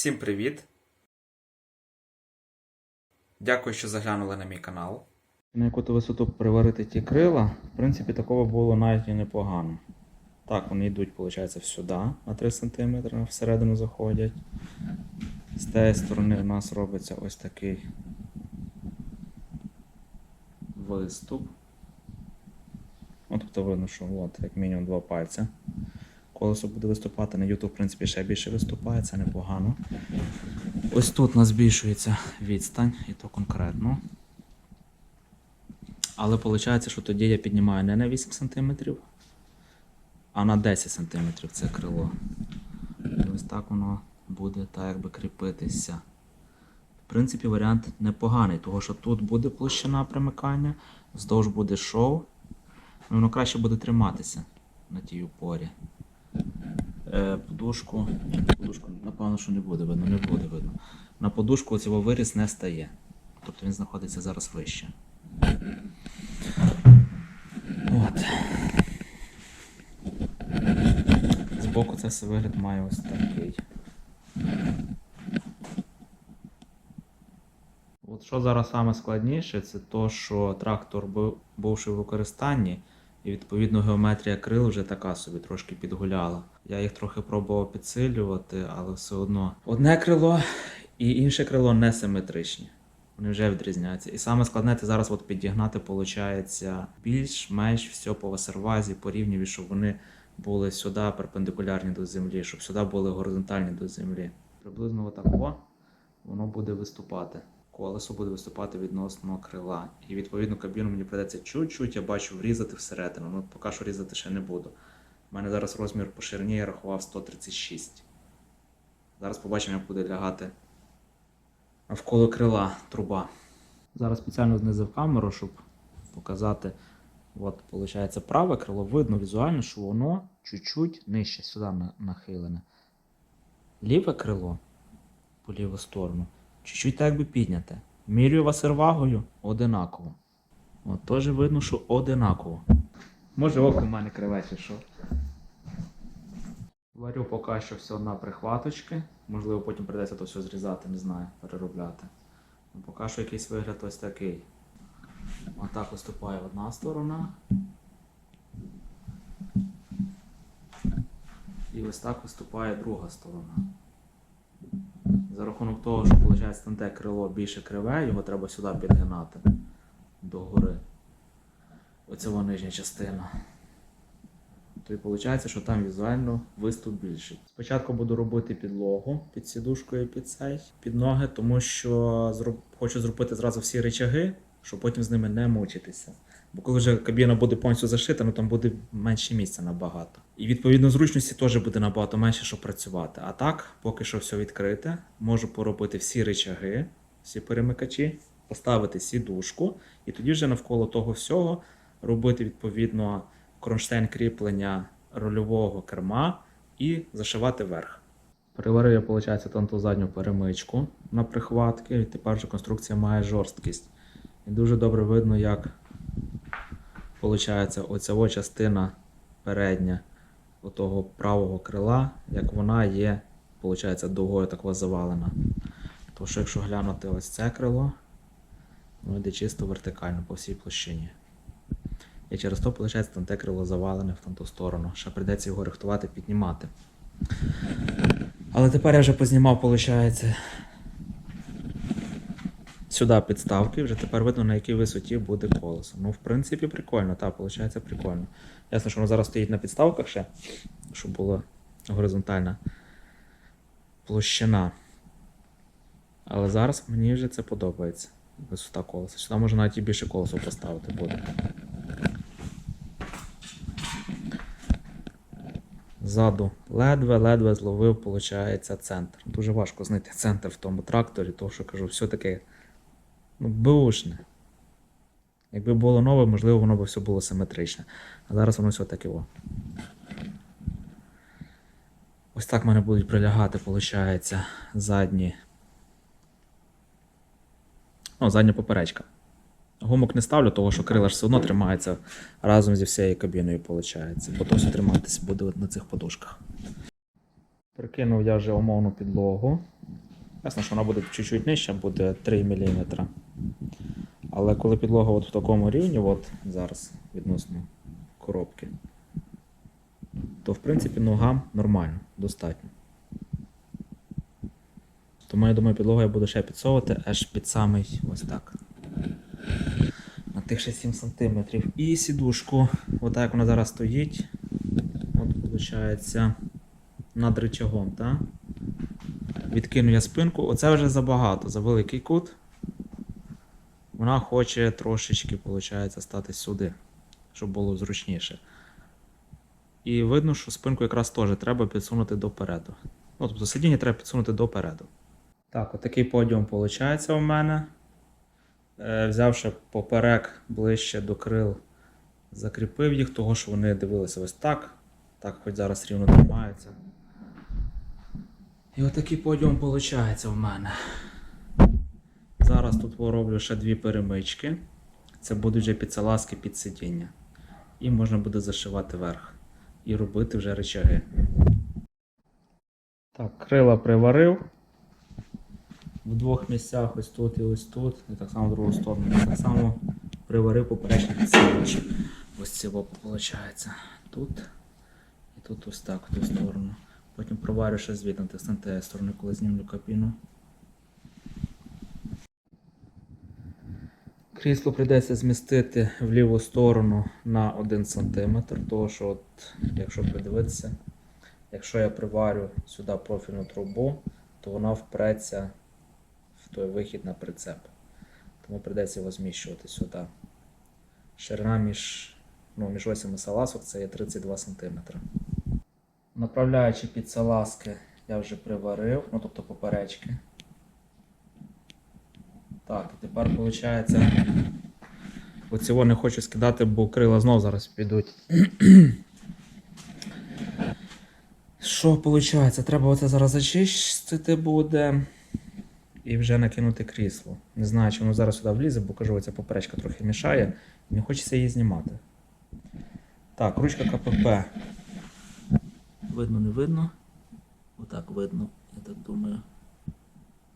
Всім привіт! Дякую, що заглянули на мій канал. На яку то висоту приварити ті крила, в принципі, такого було навіть і непогано. Так, вони йдуть, виходить, сюди на 3 см, всередину заходять. З тієї сторони у нас робиться ось такий виступ. Ну, тобто видно, що от, як мінімум два пальця. Колесо буде виступати, на YouTube, в принципі, ще більше виступає, це непогано. Ось тут у нас збільшується відстань, і то конкретно. Але виходить, що тоді я піднімаю не на 8 см, а на 10 см це крило. І ось так воно буде так якби кріпитися. В принципі, варіант непоганий, тому що тут буде площина примикання, вздовж буде шов, і воно краще буде триматися на тій упорі. Е, подушку, подушку, напевно, що не буде видно, не буде видно. На подушку цього виріс не стає. Тобто він знаходиться зараз вище. От. Збоку це все вигляд має ось такий. От що зараз саме складніше, це то, що трактор був, бувши в використанні, і відповідно геометрія крил вже така собі трошки підгуляла. Я їх трохи пробував підсилювати, але все одно. Одне крило і інше крило не симетричні. Вони вже відрізняються. І саме складне це зараз от підігнати, виходить, більш-менш все по васервазі, по рівневі, щоб вони були сюди перпендикулярні до землі, щоб сюди були горизонтальні до землі. Приблизно отак воно буде виступати. Колесо буде виступати відносно крила. І відповідно кабіну мені придеться чуть-чуть, я бачу, врізати всередину. Ну, поки що різати ще не буду. У мене зараз розмір по ширині я рахував 136. Зараз побачимо, як буде лягати навколо крила труба. Зараз спеціально знизив камеру, щоб показати. От, виходить, праве крило видно візуально, що воно чуть-чуть нижче сюди нахилене. Ліве крило по ліву сторону, чуть-чуть так би підняте. Мірюю васервагою одинаково. От теж видно, що одинаково. Може око в мене криве чи що. Варю поки що все на прихваточки. Можливо, потім придеться то все зрізати, не знаю, переробляти. Ну, поки що якийсь вигляд ось такий. Отак виступає одна сторона. І ось так виступає друга сторона. За рахунок того, що виходить там те крило більше криве, його треба сюди підгинати до гори. Оце вона нижня частина. То і виходить, що там візуально виступ більший. Спочатку буду робити підлогу під сідушкою під цей, під ноги, тому що зроб... хочу зробити зразу всі речаги, щоб потім з ними не мучитися. Бо коли вже кабіна буде повністю зашита, ну там буде менше місця набагато. І відповідно зручності теж буде набагато менше, щоб працювати. А так, поки що все відкрите, можу поробити всі речаги, всі перемикачі, поставити сідушку, і тоді вже навколо того всього робити відповідно кронштейн кріплення рульового керма і зашивати верх. Приварив я, виходить, там ту задню перемичку на прихватки, і тепер вже конструкція має жорсткість. І дуже добре видно, як виходить оця частина передня отого правого крила, як вона є, виходить, довгою такого завалена. Тому що якщо глянути ось це крило, воно йде чисто вертикально по всій площині. І через то, виходить, там те крило завалене в ту сторону. Ще прийдеться його рихтувати, піднімати. Але тепер я вже познімав, виходить, сюди підставки, вже тепер видно, на якій висоті буде колесо. Ну, в принципі, прикольно, так, виходить, прикольно. Ясно, що воно зараз стоїть на підставках ще, щоб була горизонтальна площина. Але зараз мені вже це подобається. Висота колеса. Сюди можна навіть і більше колесо поставити буде. Ззаду ледве-ледве зловив, виходить, центр. Дуже важко знайти центр в тому тракторі, тому що кажу, все таке ну, беушне. Якби було нове, можливо, воно б все було симетричне. А зараз воно все таке. Ось так в мене будуть прилягати, виходить, задні. Ну, задня поперечка. Гумок не ставлю, тому що крила ж все одно тримається разом зі всією кабіною, виходить. То все триматися буде на цих подушках. Прикинув я вже умовну підлогу. Ясно, що вона буде чуть-чуть нижча, буде 3 мм. Але коли підлога от в такому рівні, от зараз відносно коробки, то в принципі ногам нормально, достатньо. Тому я думаю, підлогу я буду ще підсовувати аж під самий ось так. На тих ще 7 см. І сідушку, отак як вона зараз стоїть. От виходить над рычагом, так? Відкину я спинку. Оце вже забагато, за великий кут. Вона хоче трошечки, виходить, стати сюди, щоб було зручніше. І видно, що спинку якраз теж треба підсунути допереду. Ну, тобто сидіння треба підсунути допереду. Так, отакий подіум виходить у мене. Е, взявши поперек ближче до крил, закріпив їх, того що вони дивилися ось так. Так, хоч зараз рівно тримаються. І отакий подіум виходить у мене. Зараз тут роблю ще дві перемички. Це будуть вже підсалазки під сидіння. І можна буде зашивати верх. І робити вже речаги. Так, крила приварив. В двох місцях ось тут і ось тут. І так само в другу сторону. Так само приварив поперечні підсилювачі. Ось ці боку виходить. Тут і тут ось так, в ту сторону. Потім проварю ще звідти з тієї сторони, коли знімлю кабіну. Крісло прийдеться змістити в ліву сторону на 1 см, тому що, от, якщо придивитися, якщо я приварю сюди профільну трубу, то вона впреться в той вихід на прицеп. Тому прийдеться його зміщувати сюди. Ширина між, ну, між осями салазок це є 32 см. Направляючи під салазки, я вже приварив, ну тобто поперечки. Так, тепер виходить. Оцього не хочу скидати, бо крила знов зараз підуть. Що виходить? Треба оце зараз зачистити буде. І вже накинути крісло. Не знаю, чи воно зараз сюди влізе, бо кажу, ця поперечка трохи мішає. Не хочеться її знімати. Так, ручка КПП. Видно, не видно. Отак видно, я так думаю.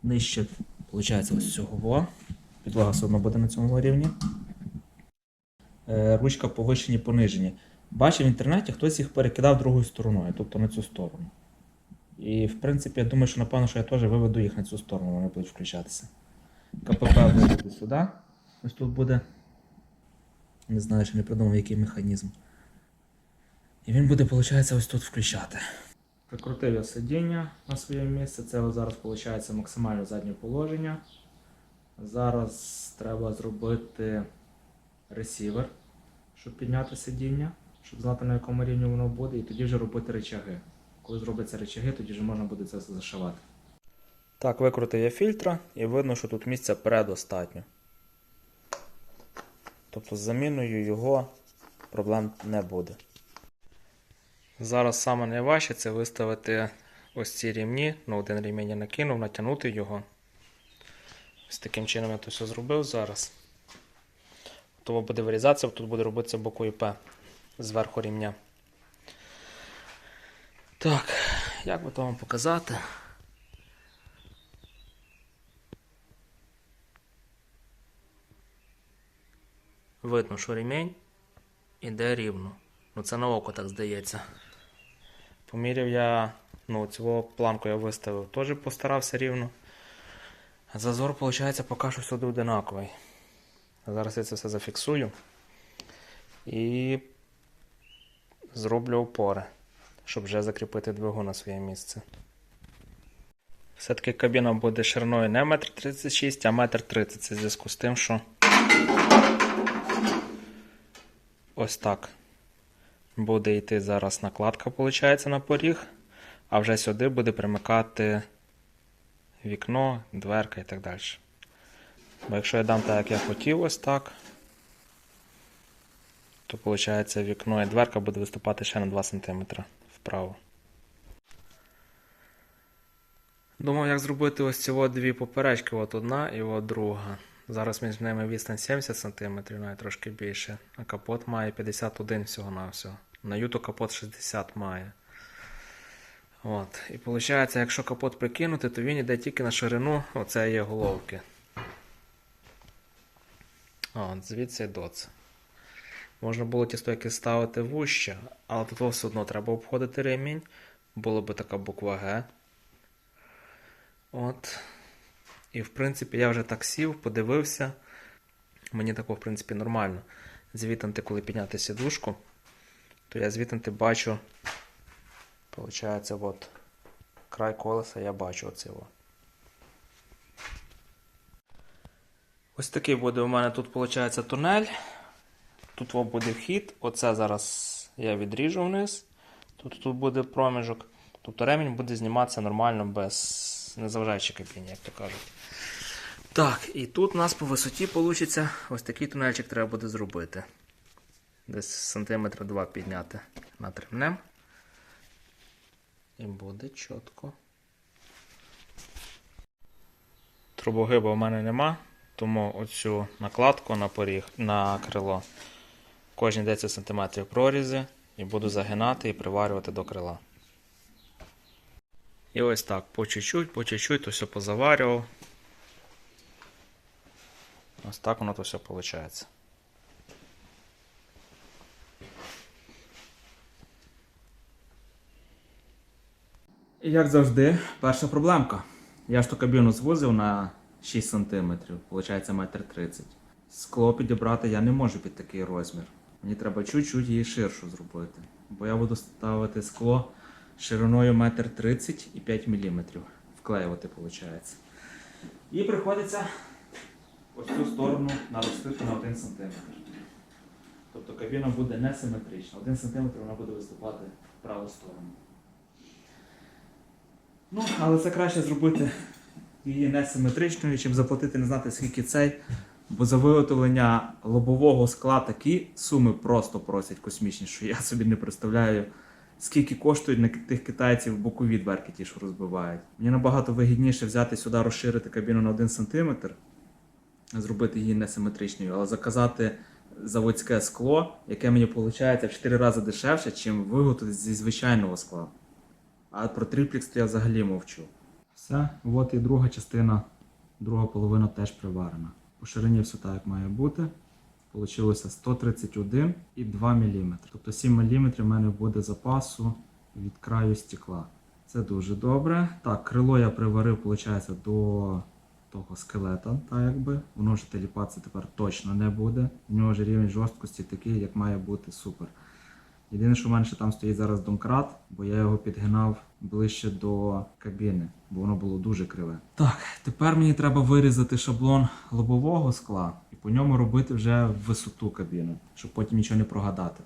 Нижче, виходить, ось цього во. Підлога все одно буде на цьому рівні. Е, ручка повишені, понижені. Бачив в інтернеті, хтось їх перекидав другою стороною, тобто на цю сторону. І в принципі, я думаю, що напевно, що я теж виведу їх на цю сторону, вони будуть включатися. КПП виведу сюди. Ось тут буде. Не знаю, ще не придумав, який механізм. І він буде, виходить, ось тут включати. Прикрутив я сидіння на своє місце. Це зараз виходить максимальне заднє положення. Зараз треба зробити ресівер, щоб підняти сидіння, щоб знати на якому рівні воно буде, і тоді вже робити речаги. Коли зробляться речаги, тоді вже можна буде це зашивати. Так, викрутив я фільтра і видно, що тут місця предостатньо. Тобто з заміною його проблем не буде. Зараз саме найважче це виставити ось ці рівні. Ну, один рівень я накинув, натягнути його. Ось таким чином я то все зробив зараз. Того буде вирізатися, тут буде робитися бокою П зверху рівня. Так, як би то вам показати? Видно, що ремінь іде рівно. Ну це на око так здається. Поміряв я, ну, цього планку я виставив, теж постарався рівно. Зазор, виходить, поки що сюди одинаковий. Зараз я це все зафіксую і зроблю опори, щоб вже закріпити двигун на своє місце. Все-таки кабіна буде шириною не 1,36 м, а 1,30 м. В зв'язку з тим, що ось так буде йти зараз накладка, виходить, на поріг, а вже сюди буде примикати вікно, дверка і так далі. Бо якщо я дам так, як я хотів, ось так, то виходить вікно і дверка буде виступати ще на 2 см вправо. Думав, як зробити ось ці дві поперечки, от одна і от друга. Зараз між ними відстань 70 см, навіть трошки більше, а капот має 51 всього на всього. На юту капот 60 має. От. І виходить, якщо капот прикинути, то він йде тільки на ширину оцеї головки. От, звідси до це. Можна було ті стойки ставити вужче, але тут все одно треба обходити ремінь. Була би така буква Г. От. І в принципі я вже так сів, подивився. Мені тако, в принципі, нормально. Звітанти, коли підняти сідушку, то я звітанти бачу. Получається, от край колеса я бачу оце. Ось такий буде у мене тут, виходить, тунель. Тут буде вхід. Оце зараз я відріжу вниз. Тут, тут буде проміжок. Тобто ремінь буде зніматися нормально, без не заважаючи кабіні, як то кажуть. Так, і тут у нас по висоті вийде ось такий тунельчик треба буде зробити. Десь сантиметра два підняти над ремнем. І буде чітко. Трубогиба в мене нема, тому оцю накладку на поріг, на крило кожні 10 см прорізи і буду загинати і приварювати до крила. І ось так, по чуть-чуть, по чуть-чуть то все позаварював. Ось так воно то все виходить. І як завжди, перша проблемка. Я ж ту кабіну звузив на 6 см, виходить 1,30 м. Скло підібрати я не можу під такий розмір. Мені треба чуть-чуть її ширшу зробити. Бо я буду ставити скло шириною 1,30 м і 5 мм. Вклеювати, виходить. І приходиться ось цю сторону наростити на 1 см. Тобто кабіна буде не симетрична. 1 см вона буде виступати в праву сторону. Ну, але це краще зробити її несиметричною, чим заплатити не знати скільки цей. Бо за виготовлення лобового скла такі суми просто просять космічні, що я собі не представляю, скільки коштують на тих китайців бокові дверки, ті, що розбивають. Мені набагато вигідніше взяти сюди, розширити кабіну на 1 см, зробити її несиметричною, але заказати заводське скло, яке мені виходить в 4 рази дешевше, чим виготовити зі звичайного скла. А про триплекс я взагалі мовчу. Все, от і друга частина, друга половина теж приварена. По ширині все так, як має бути. Получилося 131 і 2 мм. Тобто 7 мм в мене буде запасу від краю стекла. Це дуже добре. Так, крило я приварив, виходить, до того скелета, так якби. Воно вже теліпатися тепер точно не буде. В нього ж рівень жорсткості такий, як має бути супер. Єдине, що ще там стоїть зараз домкрат, бо я його підгинав ближче до кабіни, бо воно було дуже криве. Так, тепер мені треба вирізати шаблон лобового скла і по ньому робити вже висоту кабіни, щоб потім нічого не прогадати.